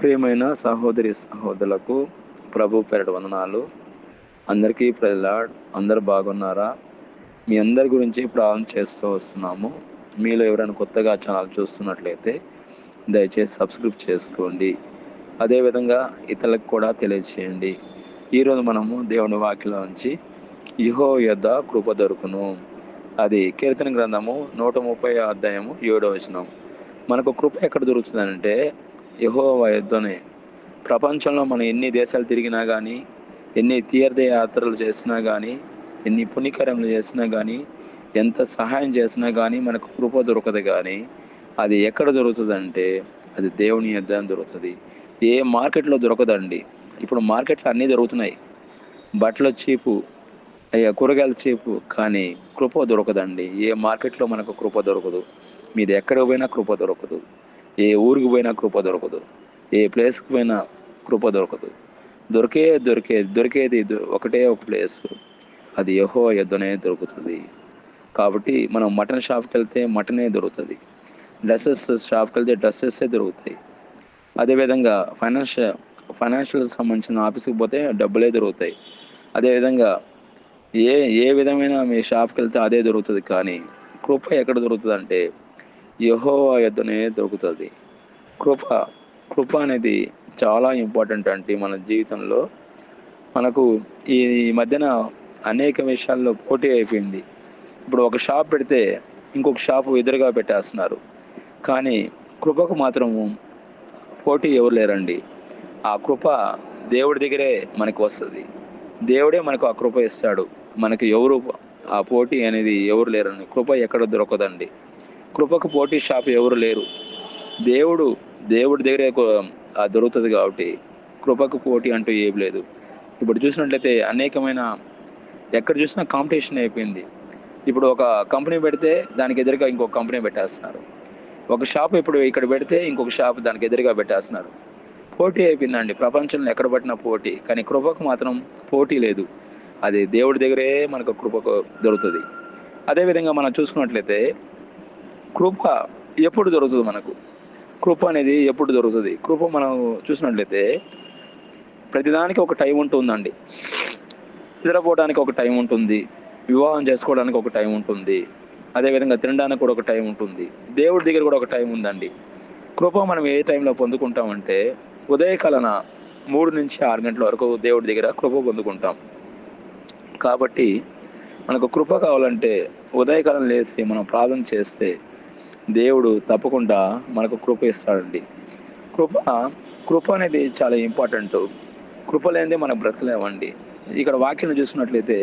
ప్రియమైన సహోదరి సహోదరులకు ప్రభు పేరట వందనాలు. అందరికీ ప్రజలాడ్ అందరు బాగున్నారా? మీ అందరి గురించి ప్రారంభం చేస్తూ వస్తున్నాము. మీలో ఎవరైనా కొత్తగా ఛానల్ చూస్తున్నట్లయితే దయచేసి సబ్స్క్రైబ్ చేసుకోండి. అదేవిధంగా ఇతరులకు కూడా తెలియచేయండి. ఈరోజు మనము దేవుని వాక్యలో నుంచి యుహో యొద్ద కృప దొరుకును. అది కీర్తన గ్రంథము నూట ముప్పై అధ్యాయము ఏడో వచనం. మనకు కృప ఎక్కడ దొరుకుతుందంటే యహో యుద్ధనే ప్రపంచంలో మనం ఎన్ని దేశాలు తిరిగినా కానీ ఎన్ని తీర్థ యాత్రలు చేసినా కానీ ఎన్ని పుణ్యకరములు చేసినా కానీ ఎంత సహాయం చేసినా కానీ మనకు కృప దొరకదు కానీ అది ఎక్కడ దొరుకుతుందంటే అది దేవుని యుద్ధం దొరుకుతుంది. ఏ మార్కెట్లో దొరకదండి. ఇప్పుడు మార్కెట్లో అన్నీ దొరుకుతున్నాయి. బట్టలు చీపు అయ్యా కూరగాయలు చీపు కానీ కృప దొరకదండి. ఏ మార్కెట్లో మనకు కృప దొరకదు. మీది ఎక్కడికి పోయినా కృప దొరకదు. ఏ ఊరికి పోయినా కృప దొరకదు. ఏ ప్లేస్కి పోయినా కృప దొరకదు. దొరికే దొరికే దొరికేది ఒకటే ఒక ప్లేస్. అది యహో యుద్ధనే దొరుకుతుంది. కాబట్టి మనం మటన్ షాప్కి వెళ్తే మటనే దొరుకుతుంది. డ్రెస్సెస్ షాప్కి వెళ్తే డ్రెస్సెస్సే దొరుకుతాయి. అదేవిధంగా ఫైనాన్షియల్ ఫైనాన్షియల్ సంబంధించిన ఆఫీస్కి పోతే డబ్బులే దొరుకుతాయి. అదేవిధంగా ఏ ఏ విధమైన మీ షాప్కి వెళ్తే అదే దొరుకుతుంది కానీ కృప ఎక్కడ దొరుకుతుంది అంటే యహోవా యుద్ధనే దొరుకుతుంది. కృప కృప అనేది చాలా ఇంపార్టెంట్ అంటే మన జీవితంలో. మనకు ఈ ఈ మధ్యన అనేక విషయాల్లో పోటీ అయిపోయింది. ఇప్పుడు ఒక షాప్ పెడితే ఇంకొక షాపు ఎదురుగా పెట్టేస్తున్నారు. కానీ కృపకు మాత్రము పోటీ ఎవరు లేరండి. ఆ కృప దేవుడి దగ్గరే మనకు వస్తుంది. దేవుడే మనకు ఆ కృప ఇస్తాడు. మనకి ఎవరు ఆ పోటీ అనేది ఎవరు లేరండి. కృప ఎక్కడ దొరకదండి. కృపకు పోటీ షాప్ ఎవరు లేరు. దేవుడు దేవుడి దగ్గరే దొరుకుతుంది కాబట్టి కృపకు పోటీ అంటూ ఏం లేదు. ఇప్పుడు చూసినట్లయితే అనేకమైన ఎక్కడ చూసినా కాంపిటీషన్ అయిపోయింది. ఇప్పుడు ఒక కంపెనీ పెడితే దానికి ఎదురుగా ఇంకొక కంపెనీ పెట్టేస్తున్నారు. ఒక షాప్ ఇప్పుడు ఇక్కడ పెడితే ఇంకొక షాప్ దానికి ఎదురుగా పెట్టేస్తున్నారు. పోటీ అయిపోయిందండి. ప్రపంచంలో ఎక్కడ పట్టిన పోటీ కానీ కృపకు మాత్రం పోటీ లేదు. అది దేవుడి దగ్గరే మనకు కృపకు దొరుకుతుంది. అదేవిధంగా మనం చూసుకున్నట్లయితే కృప ఎప్పుడు దొరుకుతుంది మనకు? కృప అనేది ఎప్పుడు దొరుకుతుంది? కృప మనం చూసినట్లయితే ప్రతిదానికి ఒక టైం ఉంటుందండి. నిద్రపోవడానికి ఒక టైం ఉంటుంది. వివాహం చేసుకోవడానికి ఒక టైం ఉంటుంది. అదేవిధంగా తినడానికి కూడా ఒక టైం ఉంటుంది. దేవుడి దగ్గర కూడా ఒక టైం ఉందండి. కృప మనం ఏ టైంలో పొందుకుంటామంటే ఉదయకాలన మూడు నుంచి ఆరు గంటల వరకు దేవుడి దగ్గర కృప పొందుకుంటాం. కాబట్టి మనకు కృప కావాలంటే ఉదయకాలం లేచి మనం ప్రార్థన చేస్తే దేవుడు తప్పకుండా మనకు కృప ఇస్తాడండి. కృప కృప అనేది చాలా ఇంపార్టెంట్. కృప లేనిదే మనం బ్రతకలేమండి. ఇక్కడ వాక్యం చూసినట్లయితే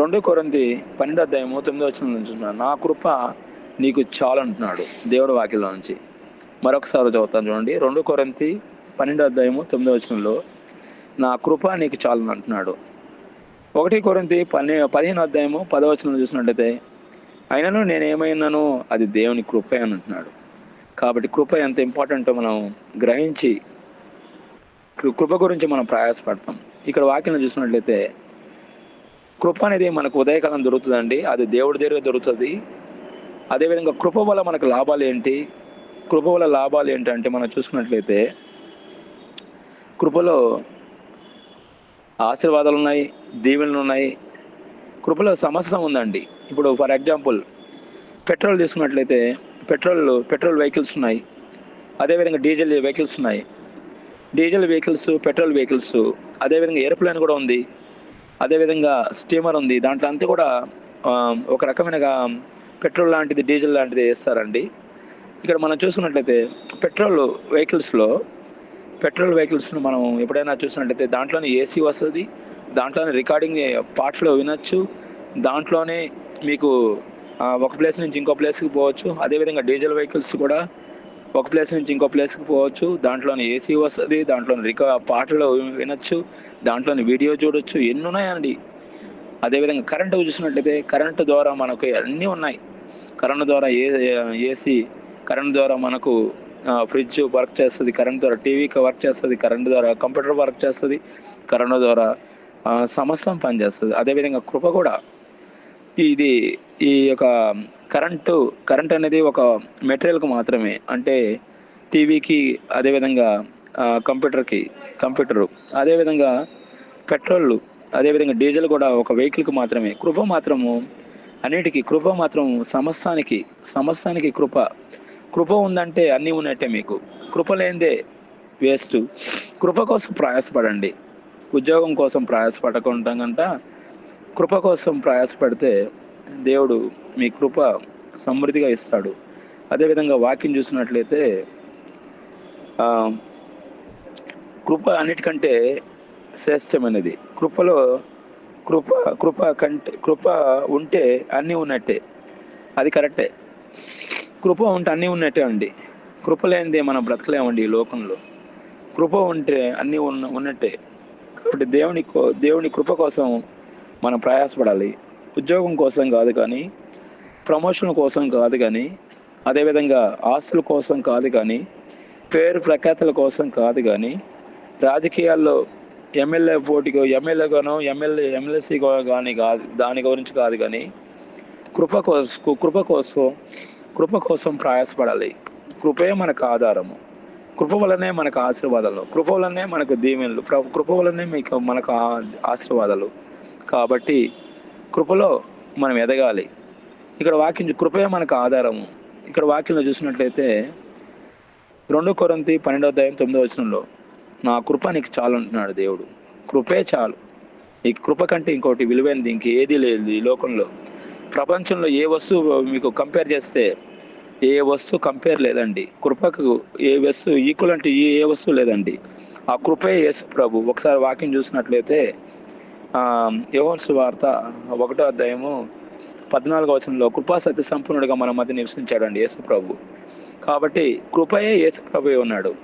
రెండో కొరంది పన్నెండు అధ్యాయము తొమ్మిదో వచ్చిన నుంచి నా కృప నీకు చాలు అంటున్నాడు దేవుడు వాక్యంలో నుంచి. మరొకసారి చదువుతాను చూడండి. రెండు కొరంతి పన్నెండు అధ్యాయము తొమ్మిదో వచనంలో నా కృప నీకు చాలు అంటున్నాడు. ఒకటి కొరంతి పన్నె పదిహేను అధ్యాయము పదవచనం చూసినట్లయితే అయినను నేను అది దేవుని కృప అని అంటున్నాడు. కాబట్టి కృప ఎంత ఇంపార్టెంటో మనం గ్రహించి కృప గురించి మనం ప్రయాసపడతాం. ఇక్కడ వాక్యం చూసినట్లయితే కృప అనేది మనకు ఉదయకాలం దొరుకుతుందండి అది దేవుడి దగ్గర దొరుకుతుంది. అదేవిధంగా కృప వల్ల మనకు లాభాలు ఏంటి? కృప వల్ల లాభాలు ఏంటంటే మనం చూసుకున్నట్లయితే కృపలో ఆశీర్వాదాలు ఉన్నాయి దీవెనలు ఉన్నాయి. కృపలో సమస్య ఉందండి. ఇప్పుడు ఫర్ ఎగ్జాంపుల్ పెట్రోల్ తీసుకున్నట్లయితే పెట్రోల్ పెట్రోల్ వెహికల్స్ ఉన్నాయి. అదేవిధంగా డీజిల్ వెహికల్స్ ఉన్నాయి. డీజిల్ వెహికల్స్ పెట్రోల్ వెహికల్స్ అదేవిధంగా ఏరోప్లేన్ కూడా ఉంది. అదేవిధంగా స్టీమర్ ఉంది. దాంట్లో అంతా కూడా ఒక రకమైన పెట్రోల్ లాంటిది డీజిల్ లాంటిది వేస్తారండి. ఇక్కడ మనం చూసుకున్నట్లయితే పెట్రోల్ వెహికల్స్లో పెట్రోల్ వెహికల్స్ను మనం ఎప్పుడైనా చూసినట్లయితే దాంట్లోనే ఏసీ వస్తుంది. దాంట్లోనే రికార్డింగ్ పాటలు వినొచ్చు. దాంట్లోనే మీకు ఒక ప్లేస్ నుంచి ఇంకో ప్లేస్కి పోవచ్చు. అదేవిధంగా డీజిల్ వెహికల్స్ కూడా ఒక ప్లేస్ నుంచి ఇంకో ప్లేస్కి పోవచ్చు. దాంట్లోని ఏసీ వస్తుంది దాంట్లోని రికా పాటలు వినొచ్చు దాంట్లోని వీడియో చూడొచ్చు. ఎన్ని ఉన్నాయండి? అదేవిధంగా కరెంటు చూసినట్లయితే కరెంటు ద్వారా మనకు అన్నీ ఉన్నాయి. కరెంటు ద్వారా ఏ ఏసీ కరెంట్ ద్వారా మనకు ఫ్రిడ్జ్ వర్క్ చేస్తుంది. కరెంట్ ద్వారా టీవీకి వర్క్ చేస్తుంది. కరెంట్ ద్వారా కంప్యూటర్ వర్క్ చేస్తుంది. కరెంట్ ద్వారా సమస్తం పనిచేస్తుంది. అదేవిధంగా కృప కూడా ఇది ఈ యొక్క కరెంటు కరెంట్ అనేది ఒక మెటీరియల్కి మాత్రమే. అంటే టీవీకి అదేవిధంగా కంప్యూటర్కి కంప్యూటరు. అదేవిధంగా పెట్రోల్ అదేవిధంగా డీజిల్ కూడా ఒక వెహికల్కి మాత్రమే. కృప మాత్రము అన్నిటికీ కృప మాత్రం సమస్తానికి సమస్తానికి కృప. కృప ఉందంటే అన్నీ ఉన్నట్టే మీకు. కృప లేనిదే వేస్ట్. కృప కోసం ప్రయాసపడండి. ఉద్యోగం కోసం ప్రయాసపడకుండా కంట కృప కోసం ప్రయాసపడితే దేవుడు మీ కృప సమృద్ధిగా ఇస్తాడు. అదేవిధంగా వాక్యం చూసినట్లయితే కృప అన్నిటికంటే శ్రేష్టమైనది. కృపలో కృప కృప కంటే కృప ఉంటే అన్నీ ఉన్నట్టే. అది కరెక్టే. కృప ఉంటే అన్నీ ఉన్నట్టే అండి. కృప లేనిదే మనం బ్రతకలేమండి ఈ లోకంలో. కృప ఉంటే అన్నీ ఉన్న ఉన్నట్టే. కాబట్టి దేవుని కో- దేవుని కృప కోసం మనం ప్రయాసపడాలి. ఉద్యోగం కోసం కాదు కానీ ప్రమోషన్ కోసం కాదు కానీ అదేవిధంగా ఆస్తుల కోసం కాదు కానీ పేరు ప్రఖ్యాతుల కోసం కాదు కానీ రాజకీయాల్లో ఎమ్మెల్యే పోటీగా ఎమ్మెల్యేగానో ఎమ్మెల్యే ఎమ్మెల్సీ కానీ కాదు దాని గురించి కాదు కానీ కృప కోసం కృప కోసం కృప కోసం ప్రయాసపడాలి. కృపే మనకు ఆధారము. కృప వలనే మనకు ఆశీర్వాదాలు. కృప వలనే మనకు దీవెనలు. కృప వలనే మీకు మనకు ఆ- ఆశీర్వాదాలు. కాబట్టి కృపలో మనం ఎదగాలి. ఇక్కడ వాక్యం కృపయే కృపే మనకు ఆధారము. ఇక్కడ వాక్యంలో చూసినట్లయితే రెండు కొరంతి పన్నెండవ అధ్యాయం తొమ్మిదో వచనంలో నా కృప నీకు చాలు అంటున్నాడు దేవుడు. కృపే చాలు. ఈ కృప కంటే ఇంకోటి విలువైనది ఇంకేది లేదు ఈ లోకంలో. ప్రపంచంలో ఏ వస్తువు మీకు కంపేర్ చేస్తే ఏ వస్తువు కంపేర్ లేదండి. కృపకు ఏ వస్తువు ఈక్వల్ అంటే ఏ ఏ వస్తువు లేదండి. ఆ కృపే యేసు ప్రభు. ఒకసారి వాక్యం చూసినట్లయితే ఆ యోహన్ వార్త ఒకటో అధ్యాయము పద్నాలుగో వచనంలో కృపా సత్య సంపన్నుడిగా మన మధ్య నివసించాడండి యేసు ప్రభు. కాబట్టి కృపయే యేసు ప్రభు ఉన్నాడు.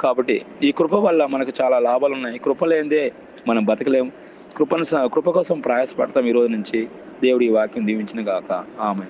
కాబట్టి ఈ కృప వల్ల మనకు చాలా లాభాలు ఉన్నాయి. కృప లేనిదే మనం బతకలేం కృపను స- కృప కోసం ప్రయాసపడతాం ఈరోజు నుంచి. దేవుడి ఈ వాక్యం దీవించిన గాక. ఆమె